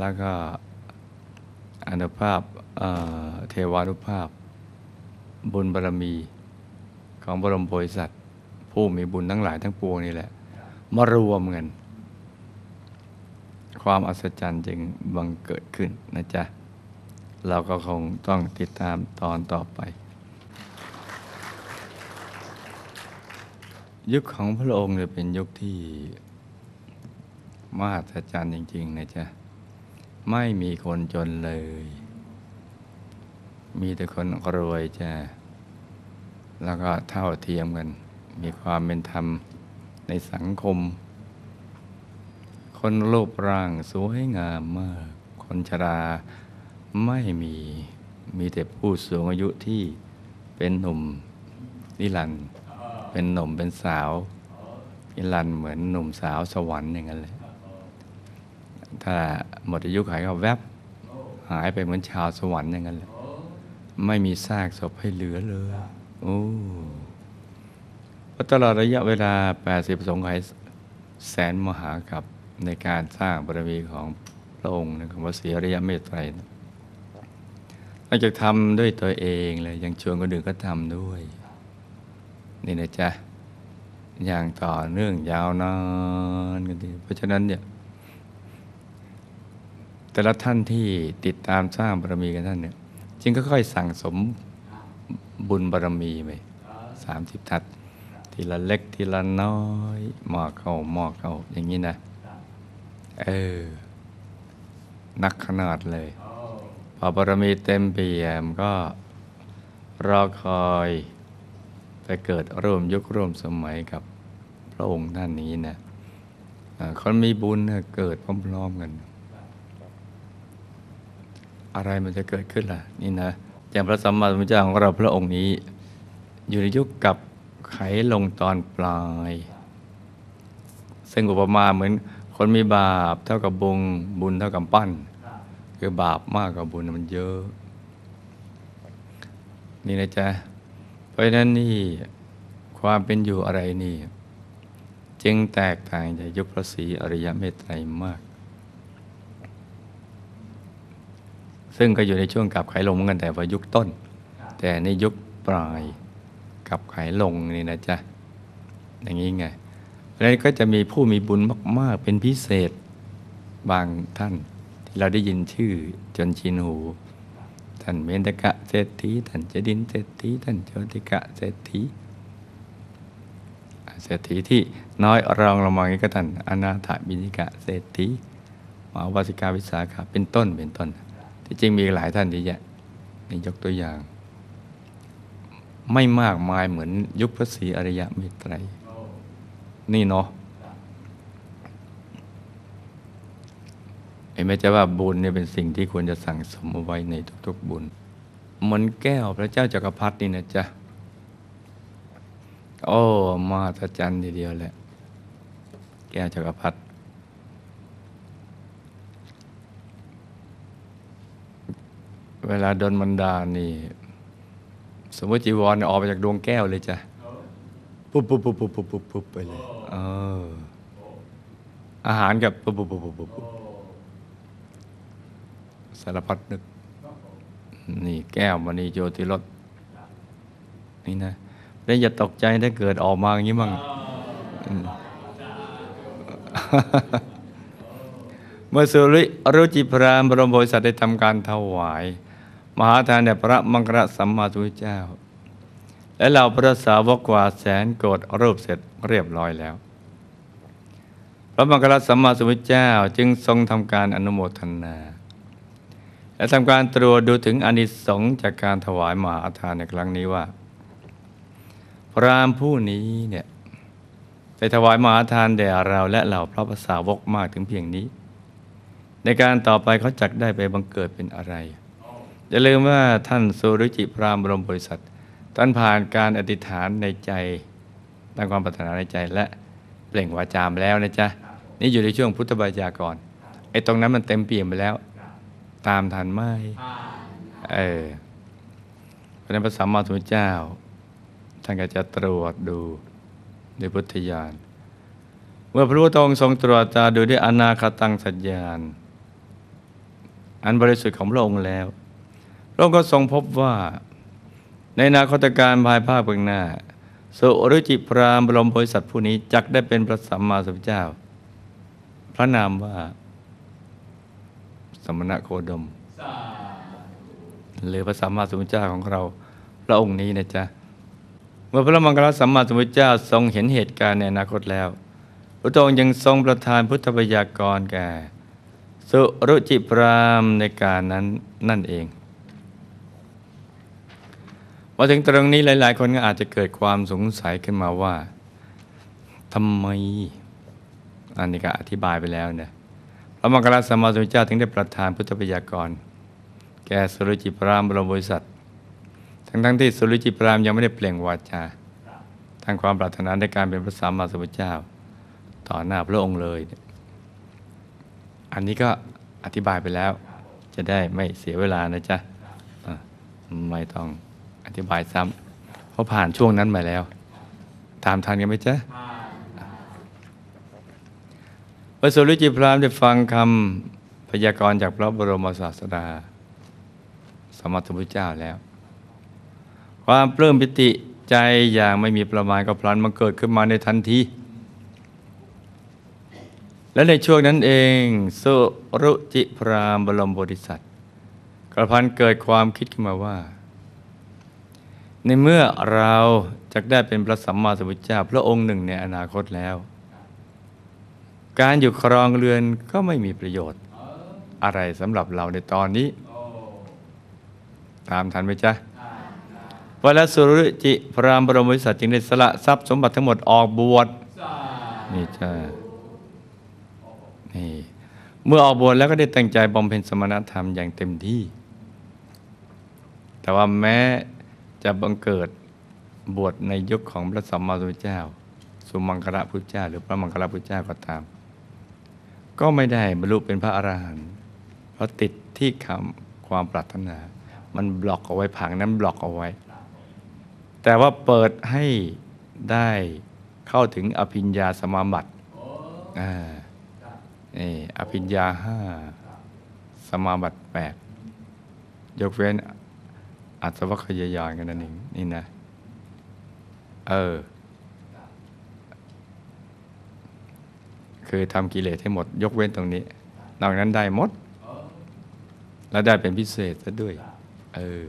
แล้วก็อนุภาพเเทวานุภาพ บุญบารมีของบรมโพธิสัตว์ผู้มีบุญทั้งหลายทั้งปวงนี่แหละ มารวมกันความอัศจรรย์จึงบังเกิดขึ้นนะจ๊ะ เราก็คงต้องติดตามตอนต่อไป ยุคของพระองค์เนี่ยเป็นยุคที่มหัศจรรย์จริง ๆ นะจ๊ะ ไม่มีคนจนเลย มีแต่คนรวยจ้ะแล้วก็เท่าเทียมกัน มีความเป็นธรรมในสังคม คนรูปร่างสวยงามมาก คนชราไม่มี มีแต่ผู้สูงอายุที่เป็นหนุ่มนิรันด์เป็นหนุ่มเป็นสาวนิรันด์เหมือนหนุ่มสาวสวรรค์อย่างนั้นเลย ถ้าหมดอายุขัยก็แวบหายไปเหมือนชาวสวรรค์อย่างนั้นเลยไม่มีซากศพให้เหลือเลยโอ้เพราะตลอดระยะเวลา 80 สงไขยแสนมหากับในการสร้างบารมีของพระองค์นะครับว่าเสียระยะเมตไตรนะนอกจากทำด้วยตัวเองเลยยังชวนคนอื่นก็ทำด้วย นี่นะจ๊ะ อย่างต่อเนื่องยาวนานกันทีเพราะฉะนั้นเนี่ย แต่ละท่านที่ติดตามสร้างบารมีกันท่านเนี่ยจึงค่อยๆสั่งสมบุญบารมีไปสามสิบทัศทีละเล็กทีละน้อยหมอกเข้าหมอกเข้าอย่างนี้นะเออนักขนาดเลย พอบารมีเต็มเปี่ยมก็รอคอยไปเกิดร่วมยุคร่วมสมัยกับพระองค์ท่านนี้นะอ่าคนมีบุญน่ะเกิดพร้อมๆกัน อะไรมันจะเกิดขึ้นล่ะนี่นะอย่างพระสัมมาสัมพุทธเจ้าของเราพระองค์นี้ อยู่ในยุคกับไขลงตอนปลาย ซึ่งอุปมาเหมือนคนมีบาปเท่ากับบุญบุญเท่ากับปั้น คือบาปมากกว่าบุญมันเยอะ นี่นะจ๊ะ เพราะฉะนั้นนี่ความเป็นอยู่อะไรนี่ จึงแตกต่างจากยุคพระศรีอริยเมตไตรมาก ซึ่งก็อยู่ในช่วงกับไขลงเหมือนกันแต่ว่ายุคต้น แต่ในยุคปลายกับไขลงนี่นะจ๊ะอย่างนี้ไงเพราะฉะนั้นก็จะมีผู้มีบุญมาก ๆ เป็นพิเศษบางท่านที่เราได้ยินชื่อจนชินหู ท่านเมนตกะเศรษฐีท่านเจดินเศรษฐีท่านโจติกะเศรษฐีเศรษฐีที่น้อยรองลงมาอย่างนี้ก็ท่านอนาถบินิกะเศรษฐีมหาวสิกาวิสาขาเป็นต้นเป็นต้น ที่จริงมีหลายท่านที่แยะนี่ยกตัวอย่าง ไม่มากมายเหมือนยุคพระศรีอริยเมตไตร นี่เนาะเห็นไหมจ๊ะว่าบุญเนี่ยเป็นสิ่งที่ควรจะสั่งสมเอาไว้ในทุก ๆ บุญเหมือนแก้วพระเจ้าจักรพรรดินี่นะจ๊ะโอ้มาตรจันทีเดียวแหละ แก้วจักรพรรดิ เวลาโดนบันดาลนี่ สมมติจีวรเนี่ยออกมาจากดวงแก้วเลยจ้ะปุ๊บปุ๊บปุ๊บปุ๊บปุ๊บปุ๊บปุ๊บไปเลยเอออาหารกับปุ๊บปุ๊บปุ๊บปุ๊บปุ๊บปุ๊บสารพัดนึก นี่แก้วมณีโจติรสนี่นะแล้วอย่าตกใจถ้าเกิดออกมาอย่างนี้มั่งเมื่อสุริรุจิพรามบรมโพธิสัตว์ได้ทำการถวาย มหาทานแด่พระมังครสัมมาสุเจ้า และเหล่าพระสาวกกว่าแสนโกรธรูปเสร็จเรียบร้อยแล้ว พระมังคลสัมมาสุเจ้าจึงทรงทำการอนุโมทนา และทำการตรวจดูถึงอนิสงส์จากการถวายมหาทานในครั้งนี้ว่า พรามผู้นี้เนี่ยได้ถวายมหาทานแด่เราและเหล่าพระภาษาวกมากถึงเพียงนี้ ในการต่อไปเขาจักได้ไปบังเกิดเป็นอะไร อย่าลืมว่าท่านสุรุจิพรามบรมบริษัทท่านผ่านการอธิษฐานในใจตั้งความปรารถนาในใจและเปล่งวาจามแล้วนะจ๊ะนี่อยู่ในช่วงพุทธบัญชากรไอ้ตรงนั้นมันเต็มเปี่ยมไปแล้ว ตามทันไหมเออพระนั้นพระสัมมาสัมพุทธเจ้า ท่านก็จะตรวจดูด้วยพุทธญาณเมื่อพระพุทธองค์ทรงตรวจตาดูด้วยอนาคตังสัญญาณ อันบริสุทธิ์ของพระองค์แล้ว พระองค์ก็ทรงพบว่า ในนาคตการภายภาคเบื้องหน้าสุรุจิพรามบรมโพธิสัตว์ผู้นี้จักได้เป็นพระสัมมาสัมพุทธเจ้า พระนามว่า สมณะโคดม หรือพระสัมมาสัมพุทธเจ้าของเราพระองค์นี้นะจ๊ะเมื่อพระมังคลสัมมาสัมพุทธเจ้าทรงเห็นเหตุการณ์ในอนาคตแล้วพระองค์ยังทรงประทานพุทธบัญญัติกรแก่สุรุจิพรามในการนั้นนั่นเอง มาถึงตรงนี้หลาย ๆ คนก็อาจจะเกิดความสงสัยขึ้นมาว่าทำไม อันนี้ก็อธิบายไปแล้วเนี่ยพระมังคลสัมมาสัมพุทธเจ้าถึงได้ประทานพุทธบัญญัติกร แก่สุรุจิพรามบรมบริษัททั้งทั้งๆที่สุรุจิพรามยังไม่ได้เปล่งวาจาทางความปรารถนาในการเป็นพระสัมมาสัมพุทธเจ้า ต่อหน้าพระองค์เลย อันนี้ก็อธิบายไปแล้ว จะได้ไม่เสียเวลานะจ๊ะะไม่ต้อง ธิบายซ้ำเพราะผ่านช่วงนั้นมาแล้ว ตามทันกันไหมจ๊ะพระสุรุจิพรามได้ฟังคำพยากรณ์จากพระบรมศาสดา สมมาสัมพุทธเจ้าแล้ว ความปลื้มปิติใจอย่างไม่มีประมาณก็พลันมันเกิดขึ้นมาในทันทีและในช่วงนั้นเองสุรุจิพรามบรมโพธิสัตว์กระพันเกิดความคิดขึ้นมาว่า ในเมื่อเราจะได้เป็นพระสัมมาสัมพุทธเจ้าพระองค์หนึ่งในอนาคตแล้ว การอยู่ครองเรือนก็ไม่มีประโยชน์ อะไรสำหรับเราในตอนนี้ ตามทันไหมจ๊ะพระและสุรุจิพรามบรมบริษัทจึงได้สละทรัพย์สมบัติทั้งหมดออกบวชนี่จ้านี่เมื่อออกบวชแล้วก็ได้ตั้งใจบำเพ็ญสมณธรรมอย่างเต็มที่ แต่ว่าแม้ จะบังเกิดบวชในยุคของพระสัมมาสัมพุทธเจ้า สุมังคละพุทธเจ้า หรือพระมังคละพุทธเจ้าก็ตาม ก็ไม่ได้บรรลุเป็นพระอรหันต์เพราะติดที่คำความปรารถนา มันบล็อกเอาไว้ผังนั้นบล็อกเอาไว้ แต่ว่าเปิดให้ได้เข้าถึงอภิญญาสมาบัติอ่านี่อภิญญาห้าสมาบัติแปดยกเว้น อัศวคยายานกันนั่นเองนี่นะ เออ คือทำกิเลสให้หมด ยกเว้นตรงนี้นอกนั้นได้หมด แล้วได้เป็นพิเศษซะด้วย เออ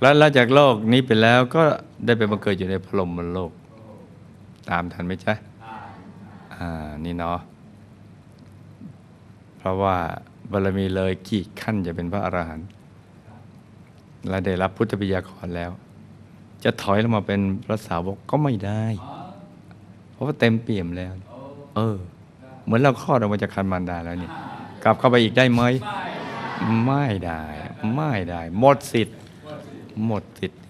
แล้วลาจากโลกนี้ไปแล้วก็ได้ไปบังเกิดอยู่ในพรหมโลก ตามทันไหมจ๊ะอ่า นี่เนาะเพราะว่าบารมีเลยกี่ขั้นจะเป็นพระอรหันต์ และได้รับพุทธปิยากรแล้ว จะถอยลงมาเป็นพระสาวกก็ไม่ได้ เพราะว่าเต็มเปี่ยมแล้ว เออ เหมือนเราคลอดออกมาจากคันมารดาแล้วนี่กลับเข้าไปอีกได้ไหมไม่ได้ ไม่ได้ หมดสิทธิ์ หมดสิทธิ์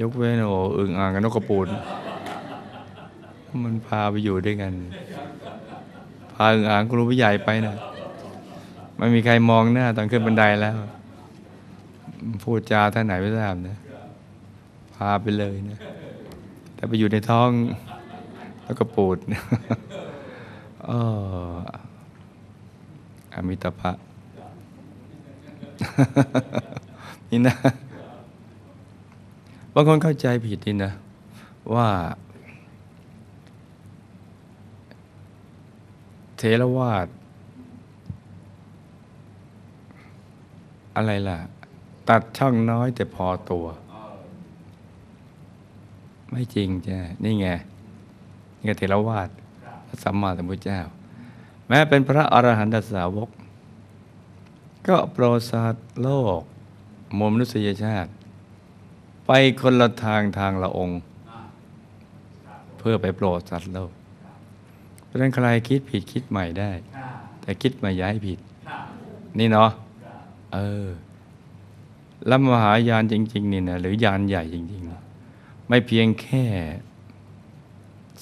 ยกเว้นโอ้อึ่งอ่างกับนกกระปูน มันพาไปอยู่ด้วยกัน พาอึ่งอ่างครูผู้ใหญ่ไปนะไม่มีใครมองหน้าตอนขึ้นบันไดแล้ว พูดจาท่านไหนไม่ทราบนะพาไปเลยนะแต่ไปอยู่ในท้องแล้วก็ปูดเอออมิตาภะนี่นะบางคนเข้าใจผิดนี่นะ ว่า เทรวาสอะไรล่ะ ตัดช่องน้อยแต่พอตัว ไม่จริงจ้ะนี่ไง นี่ก็เทรวาสพระสัมมาสัมพุทธเจ้า แม้เป็นพระอรหันตสาวก ก็โปรดสัตว์โลกมวลมนุษยชาติ ไปคนละทางทางละองค์ เพื่อไปโปรดสัตว์โลก เพราะฉะนั้นใครคิดผิดคิดใหม่ได้ แต่คิดใหม่ย้ายผิด นี่เนาะเออ แล้วมหายานจริง ๆ นี่นะหรือยานใหญ่จริงๆ ไม่เพียงแค่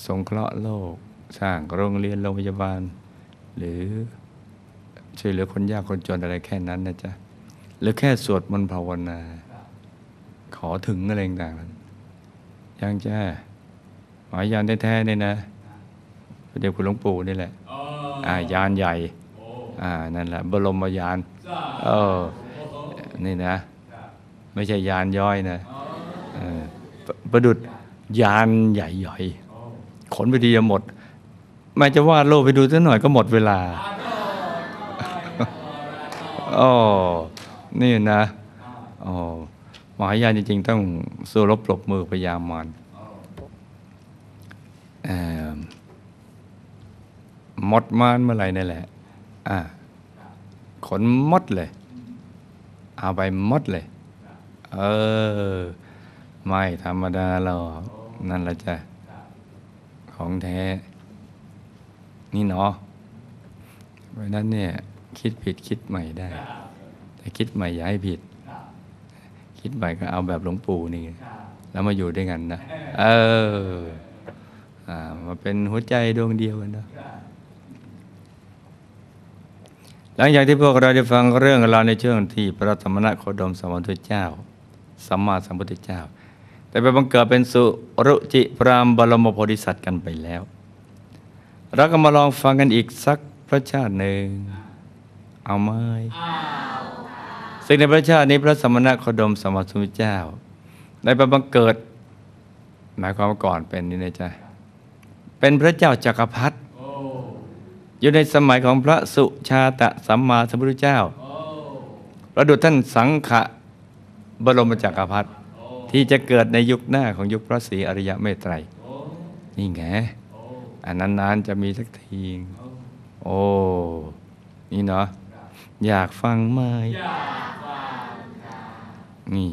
สงเคราะห์โลก สร้างโรงเรียนโรงพยาบาล หรือช่วยเหลือคนยากคนจนอะไรแค่นั้นนะจ๊ะหรือแค่สวดมนต์ภาวนา ขอถึงอะไรต่างๆยังจ้าหมายยานแท้ๆเนี่ยนะพระเดชคุณหลวงปู่นี่แหละอ่ายานใหญ่ อ่านั่นแหละบรมยานเออนี่นะ ไม่ใช่ยานย่อยนะประดุดยานใหญ่ๆขนไปทีจะหมดแม้จะวาดโลกไปดูสักหน่อยก็หมดเวลาโอ้นี่นะโอ้มหายานจริงๆ ต้องสู้รบปรบมือพยายามมันมหมดมานเมื่อไหร่นั่นแหละ อ่าขนมดเลย เอาไปมดเลย เออ ไม่ธรรมดาหรอกนั่นแหละจ้ะ ของแท้ นี่เนาะเพราะนั้นเนี่ย คิดผิดคิดใหม่ได้ แต่คิดใหม่อย่าให้ผิด คิดใหม่ก็เอาแบบหลวงปู่นี่ แล้วมาอยู่ด้วยกันนะ เอออ่ามาเป็นหัวใจดวงเดียวกันนะหลังจากที่พวกเราได้ฟังเรื่องราวในช่วงที่พระธรรมนัโคดมสมมาพุทธเจ้า สัมมาสัมพุทธเจ้า แต่ไปบังเกิดเป็นสุรุจิพรามบรมโพธิสัตว์กันไปแล้วเราก็มาลองฟังกันอีกสักพระชาติหนึ่ง เอาไหมซึ่งในพระชาตินี้พระสมณโคดมสมมาสัมพุทธเจ้าได้ไปบังเกิด หมายความว่าก่อนเป็นนี่นะจ๊ะเป็นพระเจ้าจักรพรรดิอยู่ในสมัยของพระสุชาตะสัมมาสัมพุทธเจ้า ประดุจท่านสังขะ บรมจักรพรรดิที่จะเกิดในยุคหน้าของยุคพระศรีอริยเมตไตรนี่ไงอันนานๆจะมีสักทีโอ้นี่เนาะอยากฟังไหมนี่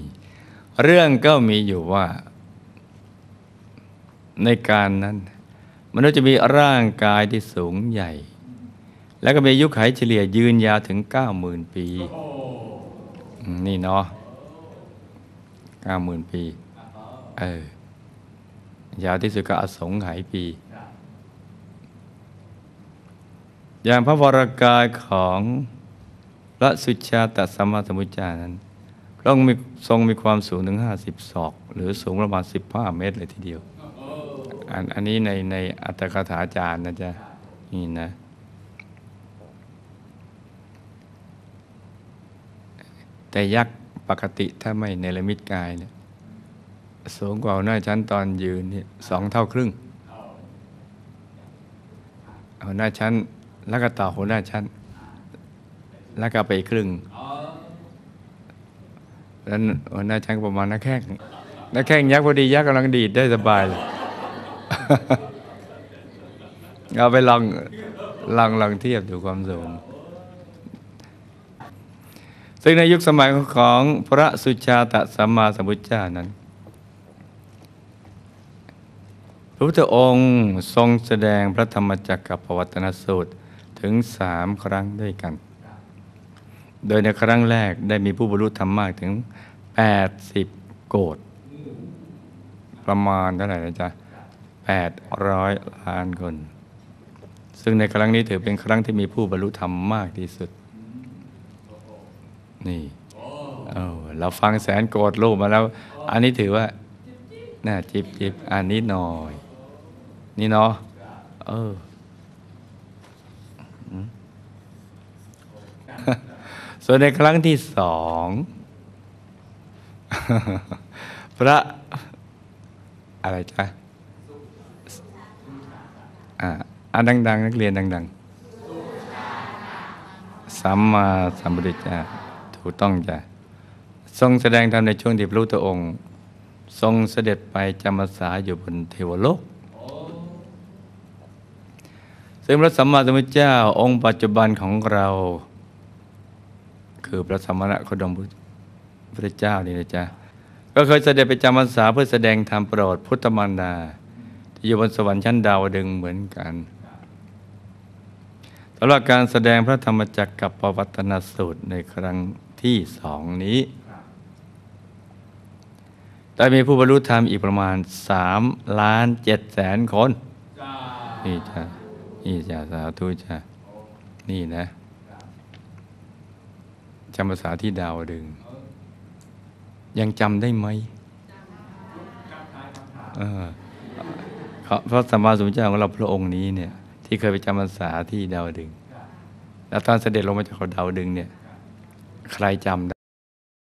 เรื่องก็มีอยู่ว่า ในการนั้นมนุษย์จะมีร่างกายที่สูงใหญ่ แล้วก็มีอายุขัยเฉลี่ยยืนยาวถึง90,000ปีอืมนี่เนาะ 90,000ปี เออยาวที่สุดก็อสงไขยปี อย่างพระวรากายของพระสุชาตสัมมาสัมพุทธเจ้านั้นพระองค์มีทรงมีความสูงถึง50ศอก หรือสูงประมาณ15เมตรเลยทีเดียว อันอันนี้ในในอัตถกถาจารย์นะจ๊ะ นี่นะ แต่ยักษ์ ปกติถ้าไม่ในละมิตกายเนี่ยสูงกว่าหัวหน้าชั้นตอนยืนเนี่ยสองเท่าครึ่งหัวหน้าชั้น แล้วก็ต่อหัวหน้าชั้น แล้วก็ไปอีกครึ่งแล้วหัวหน้าชั้นประมาณนักแข้งนักแข้งยักษ์พอดียักษ์กำลังดีดได้สบายเลยเอาไปลองลองลองเทียบดูความสูง ซึ่งในยุคสมัยของพระสุชาตสัมมาสัมพุทธเจ้านั้น พระพุทธองค์ทรงแสดงพระธรรมจักรกับปวัตนสูตรถึงสามครั้งด้วยกัน โดยในครั้งแรกได้มีผู้บรรลุธรรมมากถึง 80 โกดประมาณเท่าไหร่นะจ๊ะ800 ล้านคน ซึ่งในครั้งนี้ถือเป็นครั้งที่มีผู้บรรลุธรรมมากที่สุด นี่เราฟังแสนโกรธรูปมาแล้ว อันนี้ถือว่าน่าจิบจิบอันนี้หน่อย นี่เนาะเออส่วนในครั้งที่สองพระอะไรจ๊ะอ่าอันดัง ๆ นักเรียนดัง ๆ สัมมาสัมพุทธเจ้า ถูกต้องจ้ะทรงแสดงธรรมในช่วงที่พระพุทธองค์ ทรงเสด็จไปจำพรรษาอยู่บนเทวโลกซึ่งพระสัมมาสัมพุทธเจ้าองค์ปัจจุบันของเรา คือพระสมณะคดมพุทธเจ้านี่นะจ๊ะก็เคยเสด็จไปจำพรรษาเพื่อแสดงธรรมโปรดพุทธมารดาที่อยู่บนสวรรค์ชั้นดาวดึงเหมือนกันสำหรับการแสดงพระธรรมจักรกับปวัตนสูตรในครั้ง ที่สองนี้ได้มีผู้บรรลุธรรมอีกประมาณสามล้านเจ็ดแสนคน นี่จ้ะนี่จ้ะสาธุจ้ะนี่นะจำภาษาที่ดาวดึง ยังจำได้ไหมเออพราะสัมมาสัมพุทธเจ้าของเราพระองค์นี้เนี่ย ที่เคยไปจำพรรษาที่ดาวดึง แล้วตอนเสด็จลงมาจากเขาดาวดึงเนี่ย ใครจำได้